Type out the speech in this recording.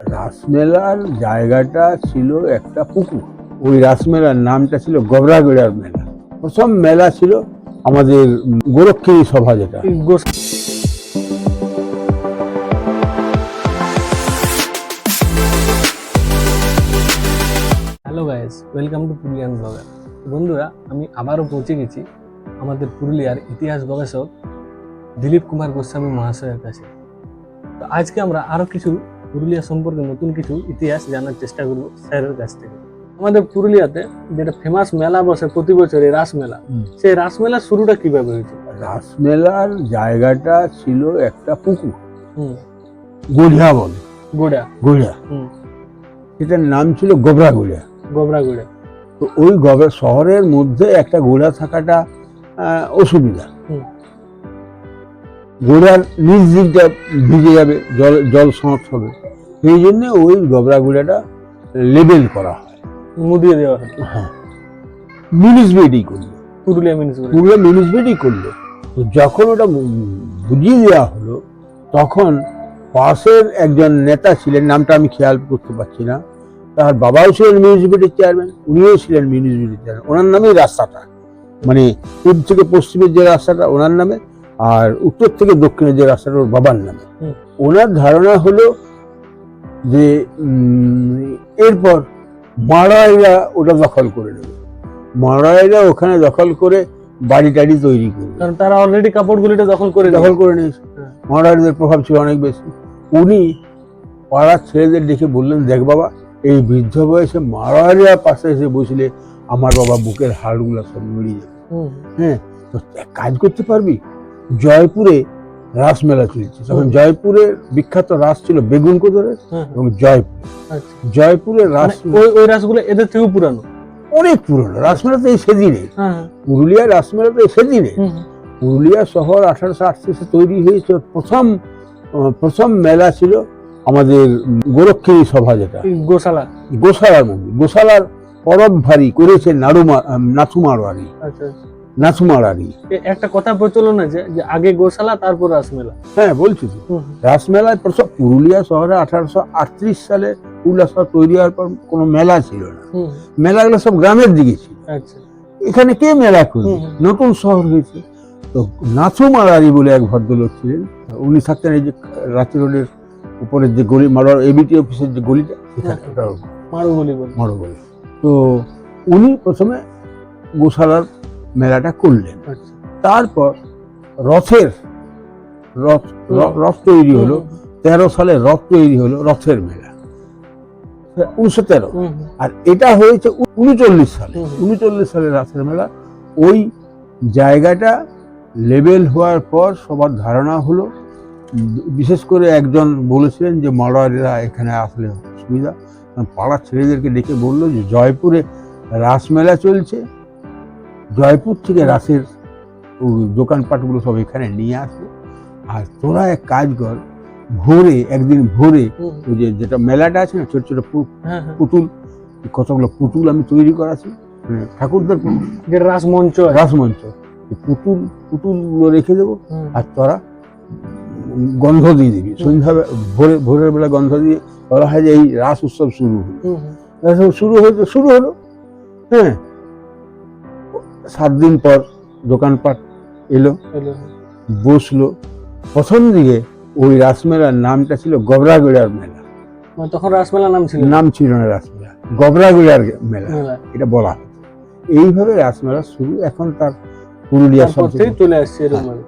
রাসমেলার জায়গাটা ছিল একটা পুকুর। ওই রাসমেলার নামটা ছিল গবরাগড়ার মেলা। প্রথম মেলা ছিল আমাদের গোরক্ষী সভা যেটা। Hello guys welcome to Purulian blogger বন্ধুরা, আমি আবারও পৌঁছে গেছি আমাদের পুরুলিয়ার ইতিহাস গবেষক দিলীপ কুমার গোস্বামী মহাশয়ের কাছে। তো আজকে আমরা আরও কিছু পুরুলিয়া সম্পর্কে নতুন কিছু ইতিহাস জানার চেষ্টা করব স্যারের কাছ থেকে। আমাদের পুরুলিয়াতে যেটা ফেমাস মেলা বসে প্রতি বছর এই রাসমেলা। সেই রাসমেলার শুরুটা কীভাবে হয়েছে? রাসমেলার জায়গাটা ছিল একটা পুকুর। গড়িয়া বলে। গোড়া গড়িয়া। হুম। সেটার নাম ছিল গোবরা গড়িয়া। গোবরা গোড়া তো ওই গবরা শহরের মধ্যে একটা গোড়া থাকাটা অসুবিধা। গোড়ার নিচ দিকটা ভিজে যাবে জল জল সঁত হবে। সেই জন্য ওই গবরা গুড়াটা লেবেল করা হয়। মুদিয়ে দেওয়া হয়। হ্যাঁ। মিউনিসিপ্যালিটি করল। পুরুলিয়া মিউনিসিপ্যালিটি পুরো মিউনিসিপ্যালিটি করল। তো যখন ওটা বুঝিয়ে দেওয়া হলো তখন পাশের একজন নেতা ছিলেন নামটা আমি খেয়াল করতে পারছি না তার বাবাও ছিলেন মিউনিসিপ্যালিটির চেয়ারম্যান উনিও ছিলেন মিউনিসিপ্যালিটির চেয়ারম্যান ওনার নামেই রাস্তাটা। মানে পূর্ব থেকে পশ্চিমের যে রাস্তাটা ওনার নামে আর উত্তর থেকে দক্ষিণের যে রাস্তাটা ওর বাবার নামে। ওনার ধারণা হলো যে এরপর মারাইরা ওটা দখল করে নেবে। মারাইরা ওখানে দখল করে বাড়ি টাড়ি তৈরি করবে। কারণ তারা অলরেডি কাপড়গুলিটা দখল করে দখল করে নিয়েছে। হ্যাঁ। মারাইদের প্রভাব ছিল অনেক বেশি। উনি পাড়ার ছেলেদের ডেকে বললেন দেখ বাবা এই বৃদ্ধ বয়সে মারাইরা পাশে এসে বসলে আমার বাবা বুকের হাড়গুলো সব মিলিয়ে যাবে। হ্যাঁ তো এক কাজ করতে পারবি? জয়পুরে রাসমেলা চলছে তখন। জয়পুরের বিখ্যাত রাস ছিল বেগুন কোদরের হ্যাঁ। এবং জয়পুর। আচ্ছা। জয়পুরের রাস মানে ওই ওই রাসগুলো এদের থেকেও পুরানো? অনেক পুরনো। রাসমেলা তো এই সেদিনে হ্যাঁ। পুরুলিয়ার রাসমেলা তো এই সেদিনে। পুরুলিয়া শহর আঠারোশো আটত্রিশে তৈরি হয়েছে। প্রথম প্রথম মেলা ছিল আমাদের গোরক্ষী সভা যেটা। গোশালা। গোশালার মন্দির। গোশালার পরব ভারী করেছে নাড়ুমা আহ, নাথু মারোয়ারি মারোয়ারি এ- একটা কথা প্রচলন আছে যে আগে গোশালা তারপর রাসমেলা। হ্যাঁ বলছি তো। রাসমেলায় প্রথম পুরুলিয়া শহরে আঠারোশো আটত্রিশ সালে পুরুলিয়া তৈরি হওয়ার পর কোনো মেলা ছিল না। মেলাগুলো সব গ্রামের দিকে ছিল। আচ্ছা। এখানে কে মেলা করবে। নতুন শহর হয়েছে। তো নাথু মারারি বলে এক ভদ্রলোক ছিলেন। উনি থাকতেন এই যে রাঁচি রোডের উপরের যে গলি মারার এবিটি অফিসের যে গলিটা সেখানে ওর মারু গলি তো উনি প্রথমে গোশালার মেলাটা করলেন। আচ্ছা। তারপর রথের রথ র- রথ তৈরি হলো। তেরো সালে রথ তৈরি হলো রথের মেলা। উনিশশো তেরো। আর এটা হয়েছে উনচল্লিশ সালে। উনচল্লিশ সালে রাসের মেলা। ওই জায়গাটা লেবেল হওয়ার পর সবার ধারণা হলো। বিশেষ করে একজন বলেছিলেন যে মারোয়ারিরা এখানে আসলে সুবিধা পাড়ার ছেলেদেরকে ডেকে বলল যে জয়পুরে রাসমেলা চলছে। জয়পুর থেকে রাসের দোকানপাটগুলো সব এখানে নিয়ে আসবে। আর তোরা এক কাজ কর ভোরে একদিন ভোরে ওই যে যেটা মেলাটা আছে না ছোট ছোট হ্যাঁ হ্যাঁ। পুতুল কতগুলো পুতুল আমি তৈরি করাছি মানে ঠাকুরদের। রাসমঞ্চ এই পুতুল পুতুলগুলো রেখে দেবো আর তোরা গন্ধ দিয়ে দিবি। সন্ধ্যা ভোরে ভোরের বেলা গন্ধ দিয়ে বলা হয় যে এই রাস উৎসব শুরু হলো। শুরু হয়েছে শুরু হলো। হ্যাঁ সাত দিন পর দোকানপাট এলো। বসল প্রথম দিকে ওই রাসমেলার নামটা ছিল গবরাগুড়ার মেলা মানে তখন রাসমেলা নাম ছিল নাম ছিল না রাসমেলা গবরাগুড়ার মেলা মেলা। এটা বলা হয় এইভাবে রাসমেলা শুরু এখন তার পুরুলিয়া সব চলে আসছে এরকম ভাবে।